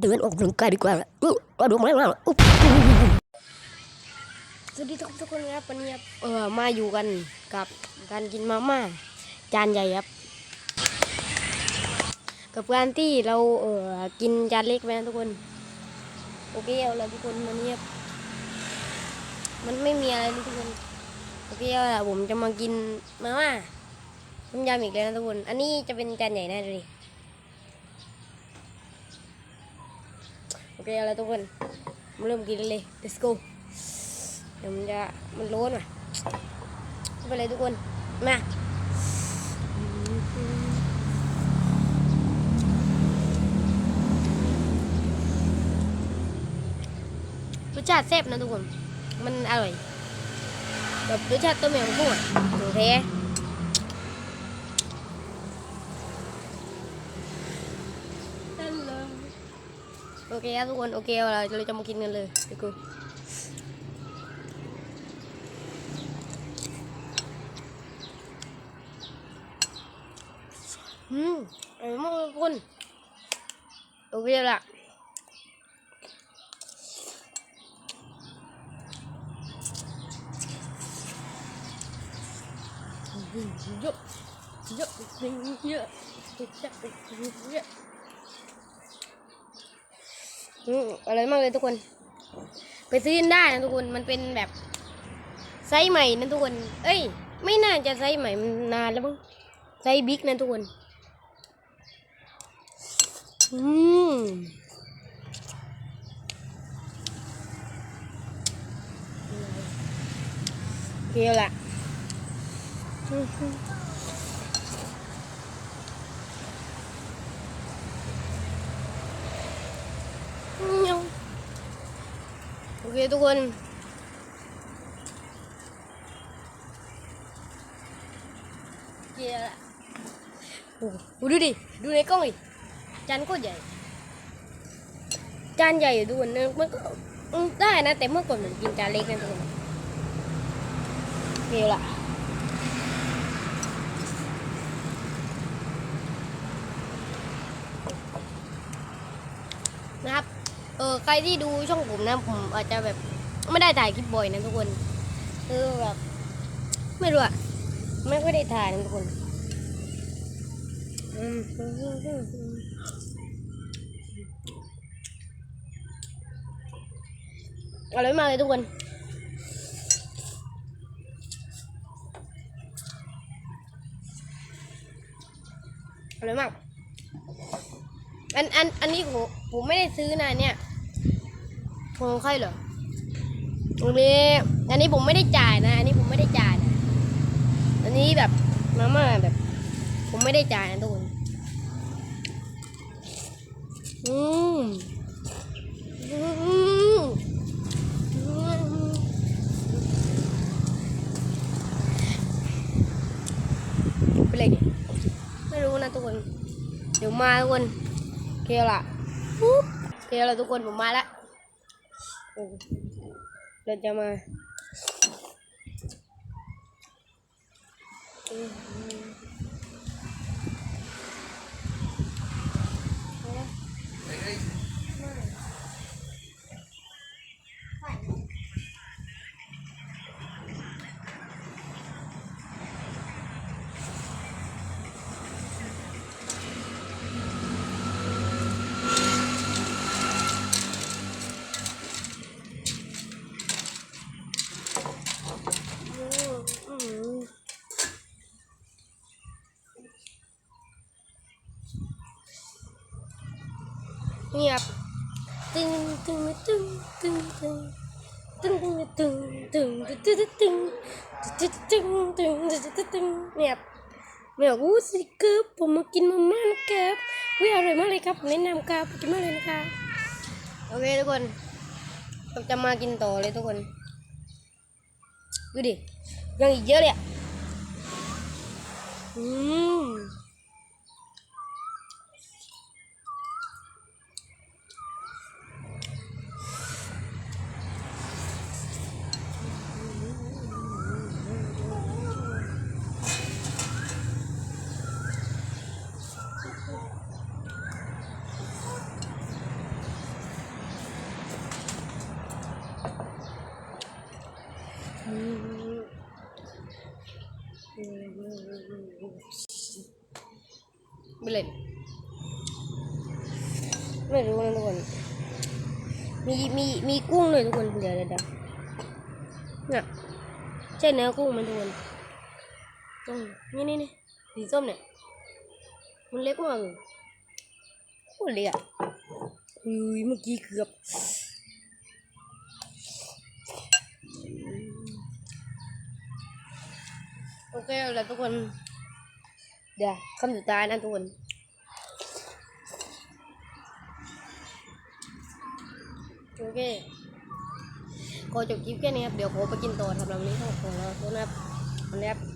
เดินออกกำลังกายดีกว่าอุ๊ยเอาดูมาแล้วอุ๊บสวัสดีทุกทุกคนครับวันนี้ครับเออมาอยู่กันกับการกินมาม่าจานใหญ่ครับ กับการที่เราเออกินจานเล็กไปนะทุกคน โอเคเอาละทุกคนวันนี้ครับมันไม่มีอะไรทุกคนโอเคเอาละผมจะมากินมาม่าต้มยำอีกแล้วนะทุกคน อันนี้จะเป็นจานใหญ่แน่เลย เคเอาละทุกคนมาเริ่มกินเลย let's go เดี๋ยวมันจะมันร้อนอะไม่เป็นไรทุกคน มารสชาติแซ่บนะทุกคน มันอร่อยแบบรสชาติต้มยำกุ้งอะของแโอเคครับทุกคน โอเคเอาเราจะมากินกันเลยดี๋ยวกูอืมอร่อยมากเลยคุณโอเคละเยอะเยอะเยอะเยอะเยอะ อืมอร่อยมากเลยทุกคน ไปซื้อกันได้นะทุกคน มันเป็นแบบไซส์ใหม่นะทุกคน เอ้ย ไม่น่าจะไซส์ใหม่มันนานแล้วมั้ง ไซส์บิ๊กนะทุกคน อืมเกียวละอืมยัง โอเคทุกคนเกียวละโอ้โหดูดิ ดูในกล้องดิจานก็ใหญ่จานใหญ่อยู่ทุกคนนะมันก็อืมได้นะ แต่เมื่อก่อนผมกินจานเล็กนะทุกคนเดียวละนะครับ เออ ใครที่ดูช่องผมนะผมอาจจะแบบไม่ได้ถ่ายคลิปบ่อยนะทุกคนคือแบบไม่รู้อะไม่ค่อยได้ถ่ายนะทุกคนอร่อยมากเลยทุกคนอร่อยมากอันอันอันนี้ผมผมไม่ได้ซื้อนะเนี่ย ของใครเหรออันนี้ อันนี้ผมไม่ได้จ่ายนะ อันนี้ผมไม่ได้จ่ายนะ อันนี้แบบมาม่าแบบ ผมไม่ได้จ่ายนะทุกคน อืมอืมเป็นไรเลยไม่รู้นะทุกคน เดี๋ยวมาทุกคนเกลียวละปุ๊บเกลียวละทุกคนผมมาแล้ว เราจะมาอืม เงียบตึงตึงตึงตึงตึงตึงตึงตึงตึงตึงตึงตึงตึงตึงตึงตึงตึงเงียบไม่บอกอู้สิครับผมมากินมาม่านะครับวิอร่อยมากเลยครับผมแนะนำครับกินมากเลยนะครับโอเคทุกคนเราจะมากินต่อเลยทุกคนดูดิยังอีกเยอะเลยอะอืม ไม่เล่น ไม่รู้นะทุกคน มีมีมีกุ้งเลยทุกคนเดี๋ยวเดี๋ยวเดี๋ยวเนี่ยใช่เนื้อกุ้งไหมันทุกคนอืมนี่นี่นี่สีส้มเนี่ย มันเล็กมากเลยโคตรเล็กอะอุ้ยเมื่อกี้เกือบโอเคเอาละทุกคน เดี๋ยวคำสุดท้ายนะทุกคนโอเคขอจบคลิปแค่นี้ครับ เดี๋ยวขอไปกินต่อทำลำนี้ของของเราโทษนะครับนะครับ